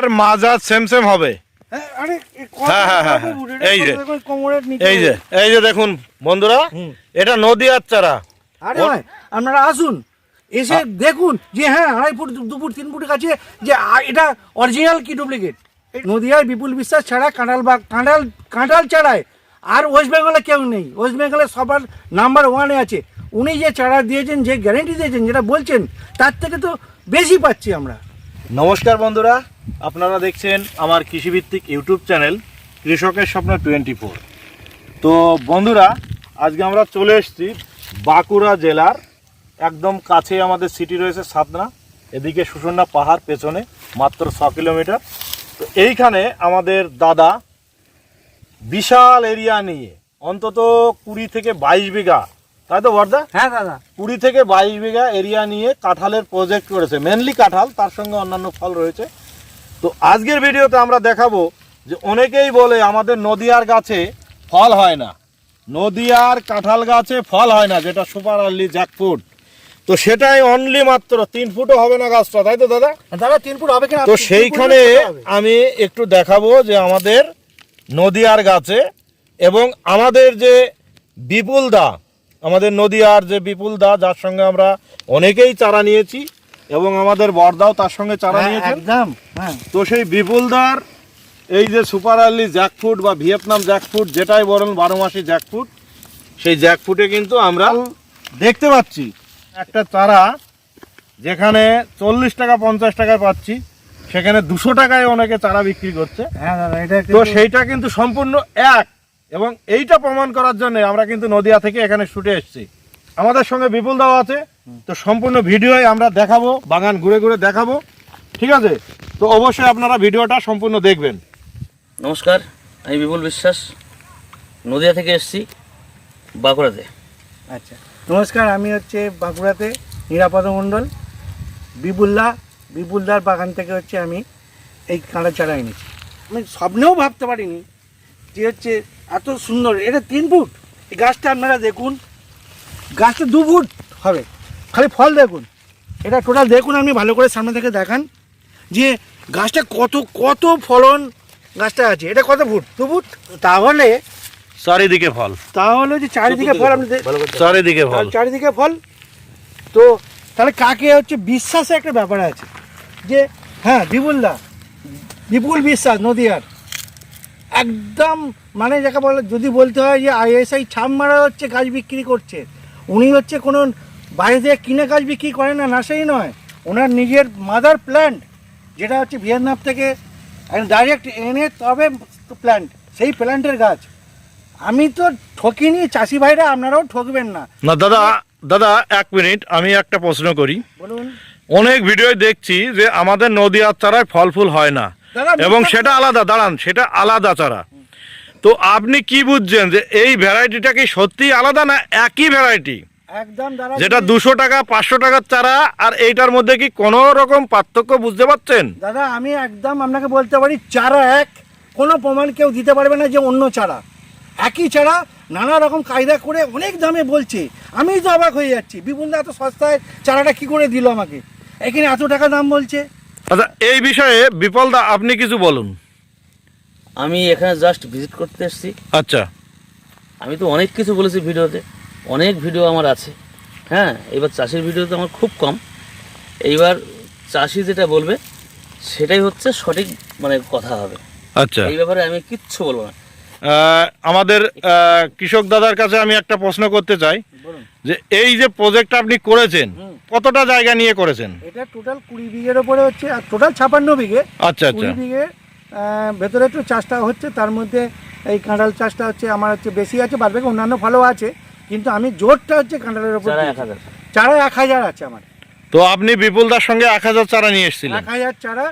আর মাজা same same হবে। হ্যাঁ, আরে হ্যাঁ, হ্যাঁ? এই যে। এই যে এই যে দেখুন বন্ধুরা এটা নদীয়ার চারা। আরে আপনারা আসুন এসে দেখুন যে হ্যাঁ আড়াই ফুট দু ফুট তিন ফুট কাছে যে এটা অরিজিনাল কি ডুপ্লিকেট নদিয়ার বিপুল বিশ্বাস ছাড়া কাঁঠাল বা কাঁঠাল কাঁঠাল ছাড়ায় আর ওয়েস্ট বেঙ্গলে কেউ নেই। ওয়েস্ট বেঙ্গলে সবার নাম্বার ওয়ানে আছে। উনি যে চারা দিয়েছেন যে গ্যারেন্টি দিয়েছেন যেটা বলছেন তার থেকে তো বেশি পাচ্ছি আমরা। নমস্কার বন্ধুরা। আপনারা দেখছেন আমার কৃষিভিত্তিক ইউটিউব চ্যানেল কৃষকের স্বপ্ন টোয়েন্টি ফোর। তো বন্ধুরা আজকে আমরা চলে এসেছি বাঁকুড়া জেলার একদম কাছে আমাদের সিটি রয়েছে সাতনা। এদিকে সুসন্না পাহাড় পেছনে মাত্র ছ কিলোমিটার। তো এইখানে আমাদের দাদা বিশাল এরিয়া নিয়ে অন্তত কুড়ি থেকে বাইশ বিঘা। তাই তো বর্দা? হ্যাঁ দাদা। কুড়ি থেকে বাইশ বিঘা এরিয়া নিয়ে কাঁঠালের প্রজেক্ট করেছে। মেনলি কাঁঠাল তার সঙ্গে অন্যান্য ফল রয়েছে। তো আজকের ভিডিওতে আমরা দেখাবো যে অনেকেই বলে আমাদের নদিয়ার গাছে ফল হয় না। নদিয়ার কাঁঠাল গাছে ফল হয় না যেটা সুপার আর্লি জ্যাকফুট তো সেটাই অনলি মাত্র তিন ফুটও হবে না গাছটা তাই তো দাদা? দাদা তিন ফুট হবে কিনা? তো সেইখানে আমি একটু দেখাবো যে আমাদের নদিয়ার গাছে এবং আমাদের যে বিপুল দা আমাদের নদিয়ার যে বিপুল দা যার সঙ্গে আমরা অনেকেই চারা নিয়েছি এবং আমাদের বরদাও তার সঙ্গে চারা হ্যাঁ, নিয়েছেন। একদম হ্যাঁ। তো সেই বিপুলদার এই যে সুপার আর্লি জ্যাকফুট বা ভিয়েতনাম জ্যাকফুট যেটাই বলেন বারো মাসি জ্যাকফুট সেই জ্যাকফুটে কিন্তু আমরা দেখতে পাচ্ছি একটা চারা যেখানে চল্লিশ টাকা পঞ্চাশ টাকায় পাচ্ছি সেখানে দুশো টাকায় অনেকে চারা বিক্রি করছে। হ্যাঁ তো সেইটা কিন্তু সম্পূর্ণ এক এবং এইটা প্রমাণ করার জন্য আমরা কিন্তু নদিয়া থেকে এখানে ছুটে এসেছি। আমাদের সঙ্গে বিপুল দাও আছে তো সম্পূর্ণ ভিডিওই আমরা দেখাবো বাগান ঘুরে ঘুরে দেখাবো ঠিক আছে? তো অবশ্যই আপনারা ভিডিওটা সম্পূর্ণ দেখবেন। নমস্কার আমি বিপুল বিশ্বাস নদিয়া থেকে এসেছি বাঁকুড়াতে। আচ্ছা নমস্কার আমি হচ্ছে বাঁকুড়াতে নিরাপদ মণ্ডল। বিপুলদা বিপুলদার বাগান থেকে হচ্ছে আমি এই কাঁড়া চারা এনেছি। আমি স্বপ্নেও ভাবতে পারিনি যে হচ্ছে এত সুন্দর এটা তিন ফুট। এই গাছটা আপনারা দেখুন গাছটা দু ফুট হবে। খালি ফল দেখুন। এটা টোটাল দেখুন আপনি ভালো করে সামনে থেকে দেখান যে গাছটা কত কত ফলন গাছটা আছে। এটা কত ফুট? দু ফুট? তাহলে চারিদিকে ফল। তাহলে যে চারিদিকে ফল আপনি চারিদিকে ফল। চারিদিকে ফল। তো তাহলে কাকে হচ্ছে বিশ্বাসে একটা ব্যাপার আছে? যে হ্যাঁ বিপুলদা বিপুল বিশ্বাস নদীয়ার। একদম মানে যাকে বলে যদি বলতে হয় যে আইএসআই ছাপ মারা হচ্ছে গাছ বিক্রি করছে উনি হচ্ছে কোনো বাইরে থেকে কিনে কাজ বিক্রি করে না না সেই নয়। ওনার নিজের মাদার প্ল্যান্ট যেটা হচ্ছে ভিয়েতনাম থেকে ডাইরেক্ট এনে তবে প্ল্যান্ট সেই প্ল্যান্টের গাছ। আমি তো ঠকিনি চাষি ভাইরা আপনারাও ঠকবেন না। না দাদা দাদা এক মিনিট আমি একটা প্রশ্ন করি। বলুন। অনেক ভিডিও দেখছি যে আমাদের নদীয়ার চারায় ফল ফুল হয় না। এবং সেটা আলাদা দাঁড়ান সেটা আলাদা চারা। তো আপনি কি বুঝছেন যে এই ভ্যারাইটিটা কি সত্যি আলাদা না একই ভ্যারাইটি যেটা দুশো টাকা পাঁচশো টাকার চারা আর এইটার মধ্যে কি কোনো রকম পার্থক্য বুঝতে পারছেন? দাদা আমি একদম আপনাকে বলতে পারি চারা এক কোনো প্রমাণ কেউ দিতে পারবে না যে অন্য চারা। একই চারা নানা রকম কায়দা করে অনেক দামে বলছে। আমি তো অবাক হয়ে যাচ্ছি। বিপুলদা এত সস্তায় চারাটা কি করে দিল আমাকে? এখানে এত টাকা দাম বলছে। আচ্ছা এই বিষয়ে বিপলদা আপনি কিছু বলুন। আমি এখানে জাস্ট ভিজিট করতে এসেছি। আচ্ছা। আমি তো অনেক কিছু বলেছি ভিডিওতে। অনেক ভিডিও আমার আছে। হ্যাঁ এবার চাষির ভিডিও তো আমার খুব কম। এইবার চাষি যেটা বলবে সেটাই হচ্ছে সঠিক মানে কথা হবে। আচ্ছা। এই ব্যাপারে আমি কিচ্ছু বলব না। আমাদের কৃষক দাদার কাছে আমি একটা প্রশ্ন করতে চাই। বলুন। যে এই যে প্রজেক্ট আপনি করেছেন কতটা জায়গা নিয়ে করেছেন? এটা টোটাল কুড়ি বিঘের ওপরে হচ্ছে আর টোটাল ছাপান্ন বিঘে। আচ্ছা আচ্ছা। কুড়ি বিঘে ভেতরে একটু চাষটা হচ্ছে তার মধ্যে এই কাঁঠাল চাষটা হচ্ছে আমার হচ্ছে বেশি আছে বাদ বাকি অন্যান্য ফলও আছে। কিন্তু আমি জোরটা হচ্ছে কাঁঠালের ওপর চারা এক হাজার। চারা এক হাজার আছে আমার। তো আপনি বিপুলদার সঙ্গে এক হাজার চারা নিয়ে এসেছিলেন। এক হাজার চারা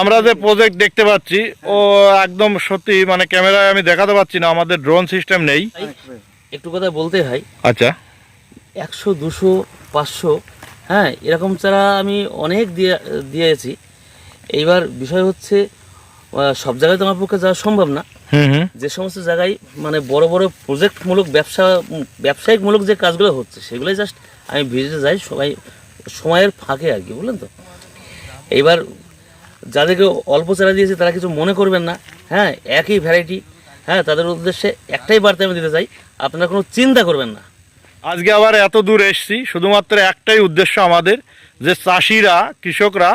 আমরা যে প্রজেক্ট দেখতে পাচ্ছি ও একদম সত্যি মানে ক্যামেরায় আমি দেখাতে পাচ্ছি না আমাদের ড্রোন সিস্টেম নেই। একটু কথা বলতে হয়। আচ্ছা। একশো দুশো পাঁচশো হ্যাঁ এরকম চারা আমি অনেক দিয়ে দিয়েছি। এইবার বিষয় হচ্ছে সব জায়গায় তো আমার পক্ষে যাওয়া সম্ভব না। যে সমস্ত জায়গায় মানে বড় বড় প্রজেক্টমূলক ব্যবসা ব্যবসায়িকমূলক যে কাজগুলো হচ্ছে সেগুলোই জাস্ট আমি ভিজিটে যাই সবাই সময়ের ফাঁকে আর কি বুঝলেন তো? এইবার যাদেরকে অল্প চারা দিয়েছি তারা কিছু মনে করবেন না। হ্যাঁ একই ভ্যারাইটি হ্যাঁ তাদের উদ্দেশ্যে একটাই বার্তা আমি দিতে চাই আপনারা কোনো চিন্তা করবেন না। আজকে আবার এত দূর এসছি শুধুমাত্র একটাই উদ্দেশ্য আমাদের যে চাষিরা কৃষকরা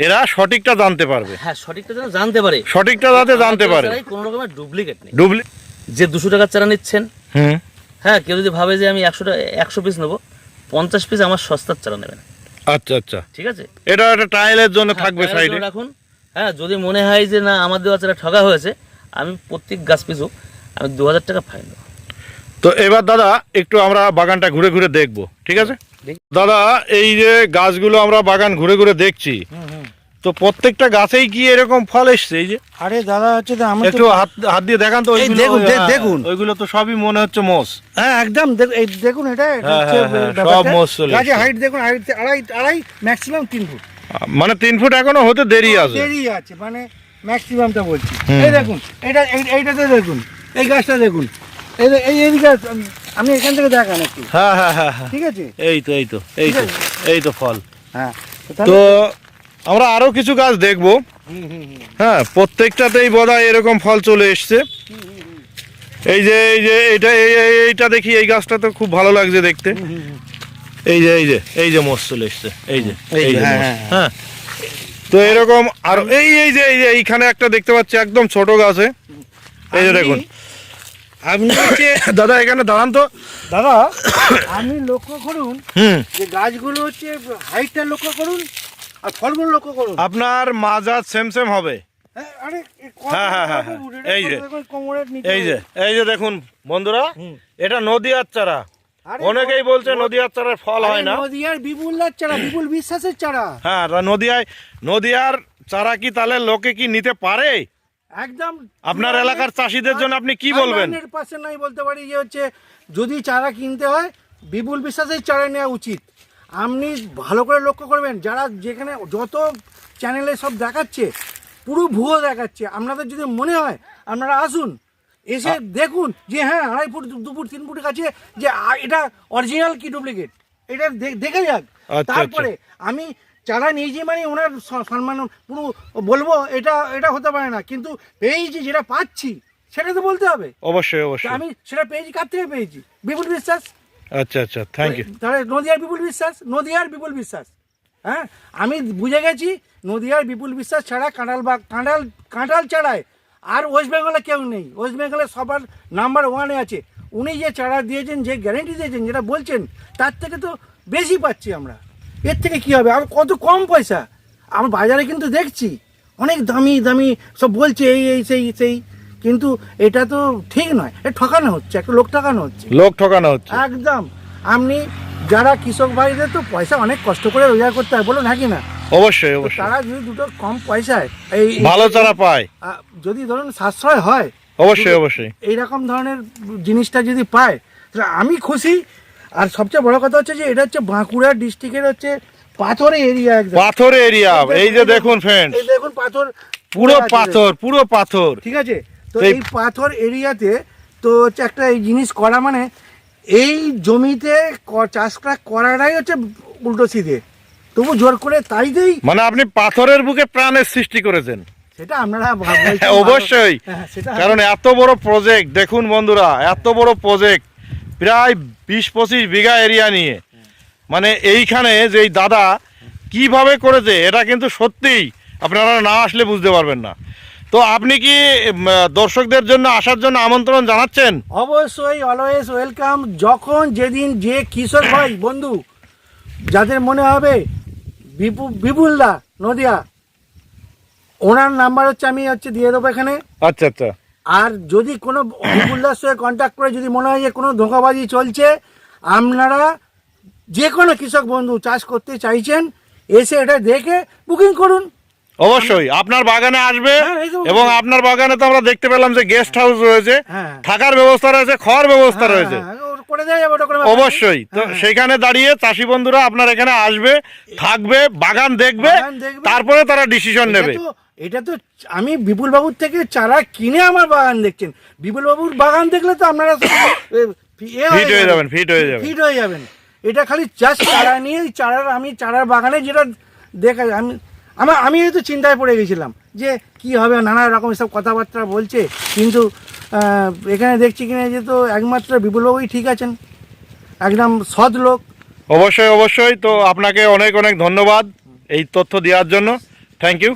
এরা সঠিকটা জানতে পারবে। হ্যাঁ সঠিকটা যেন জানতে পারে। সঠিকটা যাতে জানতে পারে। কোনো রকমের ডুপ্লিকেট নেই। ডুবলি যে দুশো টাকার চারা নিচ্ছেন হুম। হ্যাঁ কেউ যদি ভাবে যে আমি একশো একশো পিস নেব পঞ্চাশ পিস আমার সস্তার চারা নেবেন। আচ্ছা আচ্ছা। ঠিক আছে? এটা একটা ট্রায়ালের জন্য থাকবে হ্যাঁ, সাইডে রাখুন। হ্যাঁ যদি মনে হয় যে না আমার দেওয়া চারা ঠকা হয়েছে আমি প্রত্যেক গাছ পিছু আমি দু হাজার টাকা ফাইন দেবো। তো এবার দাদা একটু আমরা বাগানটা ঘুরে ঘুরে দেখব ঠিক আছে? দাদা এই যে গাছগুলো আমরা বাগান ঘুরে ঘুরে দেখছি তো প্রত্যেকটা গাছেই কি এরকম ফল এসছে? এই যে আরে দাদা হচ্ছে আমি একটু হাত হাত দিয়ে দেখান তো দেখুন, হ্যাঁ, দেখুন। ওইগুলো তো সবই মনে হচ্ছে মোষ। হ্যাঁ একদম দেখুন এটা হ্যাঁ, হ্যাঁ। সব মোষ চলে হাইট দেখুন হাইট আড়াই আড়াই ম্যাক্সিমাম তিন ফুট। মানে তিন ফুট এখনও হতে দেরি আছে। দেরি আছে মানে ম্যাক্সিমামটা বলছি। এই দেখুন এটা এই- এইটাতে দেখুন এই গাছটা দেখুন। এই যে- এই এইদিকে আম- এখান থেকে দেখান একটু হ্যাঁ হ্যাঁ হ্যাঁ হ্যাঁ। ঠিক আছে? এই তো এই তো এই তো এই তো ফল। হ্যাঁ তো আমরা আরও কিছু গাছ দেখব। হ্যাঁ প্রত্যেকটাতেই বোধহয় এরকম ফল চলে এসছে। এই যে এই যে এইটা এই এই- এইটা দেখি এই গাছটা তো খুব ভালো লাগছে দেখতে। এই যে এই যে এই যে মোষ চলে এসছে এই যে এই যে, যে হ্যাঁ, হ্যাঁ, হ্যাঁ। তো এরকম আর এই এই যে এই যে এইখানে একটা দেখতে পাচ্ছি একদম ছোট গাছে। এই যে দেখুন আপনি হচ্ছে দাদা এখানে দাঁড়ান তো। দাদা আপনি লক্ষ্য করুন যে গাছগুলো হচ্ছে হাইটটা লক্ষ্য করুন আর ফলগুলো লক্ষ্য করুন। আপনার মাজার সেম সেম হবে। হ্যাঁ, হ্যাঁ, হ্যাঁ, হ্যাঁ, হ্যাঁ। এই যে। এই যে এই যে দেখুন বন্ধুরা। এটা নদীয়ার চারা। অনেকেই বলছে নদীয়ার চারার ফল হয় না। নদীয়ার বিপুলার চারা বিপুল বিশ্বাসের চারা। হ্যাঁ নদীয়ায় নদীয়ার চারা কি তাহলে লোকে কি নিতে পারে? একদম আপনার এলাকার চাষিদের জন্য আপনি কি বলবেন? পাশে নাই বলতে পারি যে হচ্ছে যদি চারা কিনতে হয় বিপুল বিশ্বাসের চারা নেওয়া উচিত। আপনি ভালো করে লক্ষ্য করবেন যারা যেখানে যত চ্যানেলে সব দেখাচ্ছে পুরো ভুয়ো দেখাচ্ছে। আপনাদের যদি মনে হয় আপনারা আসুন এসে দেখুন যে হ্যাঁ আড়াই ফুট দু- ফুট তিন ফুট কাছে যে এটা অরিজিনাল কি ডুপ্লিকেট এটা দেখে যাক। আচ্ছা, তারপরে আমি চারা নিয়েছি মানে ওনার সম্মান পুরো বলব এটা এটা হতে পারে না। কিন্তু পেয়েছি যেটা পাচ্ছি সেটা তো বলতে হবে। অবশ্যই অবশ্যই। আমি সেটা পেয়েছি কার থেকে পেয়েছি? বিপুল বিশ্বাস। আচ্ছা আচ্ছা থ্যাংক ইউ তাহলে নদিয়ার বিপুল বিশ্বাস নদিয়ার বিপুল বিশ্বাস। হ্যাঁ আমি বুঝে গেছি নদিয়ার বিপুল বিশ্বাস ছাড়া কাঁঠাল বা কাঁঠাল কাঁঠাল ছাড়ায় আর ওয়েস্ট বেঙ্গলে কেউ নেই। ওয়েস্ট বেঙ্গলে সবার নাম্বার ওয়ানে আছে। উনি যে চারা দিয়েছেন যে গ্যারেন্টি দিয়েছেন যেটা বলছেন তার থেকে তো বেশি পাচ্ছি আমরা। এর থেকে কি হবে? আর কত কম পয়সা? আমার বাজারে কিন্তু দেখছি। অনেক দামি দামি সব বলছে এই এই সেই সেই। কিন্তু এটা তো ঠিক নয়। এটা ঠকানো হচ্ছে একটা লোক ঠকানো হচ্ছে। লোক ঠকানো হচ্ছে। একদম। আপনি যারা কৃষক ভাইদের তো পয়সা অনেক কষ্ট করে রোজগার করতে হয় বলুন নাকি না? অবশ্যই অবশ্যই। তারা যদি দুটো কম পয়সায় এই এই- ভালো চারা পায়। যদি ধরুন সাশ্রয় হয় অবশ্যই অবশ্যই। এইরকম ধরনের জিনিসটা যদি পায় তাহলে আমি খুশি আর সবচেয়ে বড় কথা হচ্ছে যে এটা হচ্ছে বাঁকুড়া ডিস্ট্রিক্টের হচ্ছে পাথরে এরিয়া একদম। পাথর এরিয়া। এই যে দেখুন ফ্রেন্ড এই দেখুন পাথর। পুরো পাথর পুরো পাথর। ঠিক আছে? তো এই- পাথর এরিয়াতে তো হচ্ছে একটা এই জিনিস করা মানে এই জমিতে চাষটা করাটাই হচ্ছে উল্টো সিধে। তবু জোর করে তাই দেই। মানে আপনি পাথরের বুকে প্রাণের সৃষ্টি করেছেন। সেটা আপনারা ভাববেন। হ্যাঁ, অবশ্যই হ্যাঁ, কারণ এত বড় প্রজেক্ট দেখুন বন্ধুরা এত বড় প্রজেক্ট প্রায় বিশ পঁচিশ বিঘা এরিয়া নিয়ে। মানে এইখানে যে দাদা কীভাবে করেছে এটা কিন্তু সত্যিই আপনারা না আসলে বুঝতে পারবেন না। তো আপনি কি দর্শকদের জন্য আসার জন্য আমন্ত্রণ জানাচ্ছেন? অবশ্যই অলওয়েজ ওয়েলকাম যখন যেদিন যে কিশোর ভাই বন্ধু যাদের মনে হবে বিপু বিপুলদা নদিয়া ওনার নাম্বার হচ্ছে আমি হচ্ছে দিয়ে দেবো এখানে। আচ্ছা আচ্ছা। আর যদি কোনো বিপুলদার সঙ্গে কন্ট্যাক্ট করে যদি মনে হয় যে কোনো ধোঁকাবাজি চলছে আপনারা যে কোনো কৃষক বন্ধু চাষ করতে চাইছেন এসে এটা দেখে বুকিং করুন। অবশ্যই আপনার বাগানে আসবে হ্যাঁ, এবং আপনার বাগানে তো আমরা দেখতে পেলাম যে গেস্ট হাউস রয়েছে হ্যাঁ। থাকার ব্যবস্থা রয়েছে খাওয়ার ব্যবস্থা রয়েছে। অবশ্যই তো হ্যাঁ। সেখানে দাঁড়িয়ে চাষি বন্ধুরা আপনার এখানে আসবে থাকবে বাগান দেখবে। তারপরে তারা ডিসিশন নেবে এটা তো আমি বিপুল বাবুর থেকে চারা কিনে আমার বাগান দেখছেন বিপুল বাবুর বাগান দেখলে তো আপনারা Fit হয়ে যাবেন, fit হয়ে যাবেন। ফিট হয়ে যাবেন এটা খালি জাস্ট চারা নিয়ে চারার আমি চারার বাগানে যেটা দেখা আমি আমার আমি হয়তো চিন্তায় পড়ে গেছিলাম যে কি হবে নানা রকম সব কথাবার্তা বলছে কিন্তু এখানে দেখছি কিনা যে তো একমাত্র বিপুলবাবুই ঠিক আছেন। একদম সৎ লোক। অবশ্যই অবশ্যই। তো আপনাকে অনেক অনেক ধন্যবাদ এই তথ্য দেওয়ার জন্য। Thank you